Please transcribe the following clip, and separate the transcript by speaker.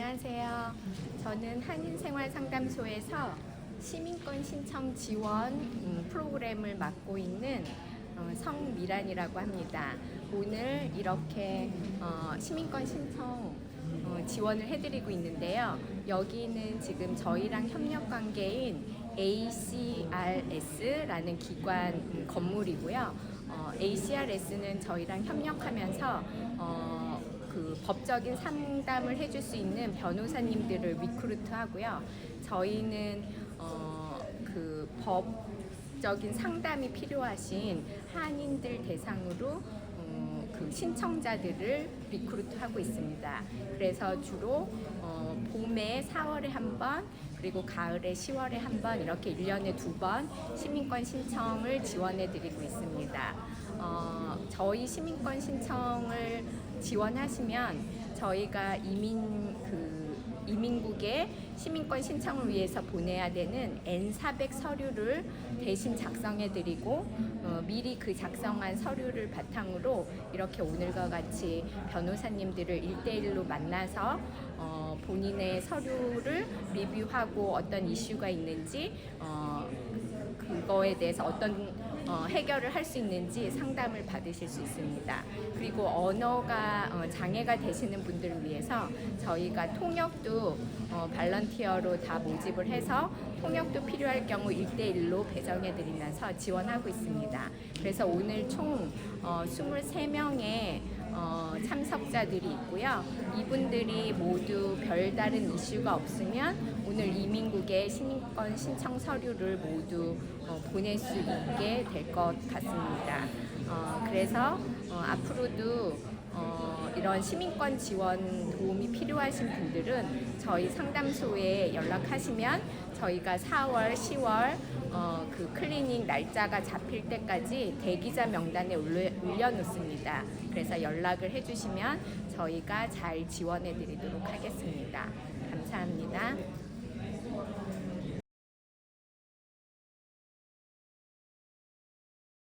Speaker 1: 안녕하세요. 저는 한인생활상담소에서 시민권 신청 지원 음, 프로그램을 맡고 있는 어, 성미란이라고 합니다. 오늘 이렇게 어, 시민권 신청 어, 지원을 해드리고 있는데요. 여기는 지금 저희랑 협력 관계인 ACRS라는 기관 음, 건물이고요. 어, ACRS는 저희랑 협력하면서 어, 그 법적인 상담을 해줄 수 있는 변호사님들을 리크루트 하고요. 저희는 어, 그 법적인 상담이 필요하신 한인들 대상으로 어, 그 신청자들을 리크루트하고 있습니다. 그래서 주로 어, 봄에 4월에 한 번, 그리고 가을에 10월에 한 번 이렇게 1년에 두 번 시민권 신청을 지원해 드리고 있습니다. 어, 저희 시민권 신청을 지원하시면 저희가 이민 그 이민국에 시민권 신청을 위해서 보내야 되는 N400 서류를 대신 작성해 드리고 어, 미리 그 작성한 서류를 바탕으로 이렇게 오늘과 같이 변호사님들을 일대일로 만나서 어, 본인의 서류를 리뷰하고 어떤 이슈가 있는지 어, 그거에 대해서 어떤 어, 해결을 할 수 있는지 상담을 받으실 수 있습니다. 그리고 언어가 어, 장애가 되시는 분들을 위해서 저희가 통역도 어, 발런티어로 다 모집을 해서 통역도 필요할 경우 1대1로 배정해 드리면서 지원하고 있습니다. 그래서 오늘 총 어, 23명의 어, 참석자들이 있고요. 이분들이 모두 별다른 이슈가 없으면 오늘 이민국의 시민권 신청 서류를 모두 어, 보낼 수 있게 될 것 같습니다. 어, 그래서 어, 앞으로도 어, 이런 시민권 지원 도움이 필요하신 분들은 저희 상담소에 연락하시면 저희가 4월, 10월 어, 그 클리닉 날짜가 잡힐 때까지 대기자 명단에 올려, 올려놓습니다. 그래서 연락을 해주시면 저희가 잘 지원해 드리도록 하겠습니다. 감사합니다.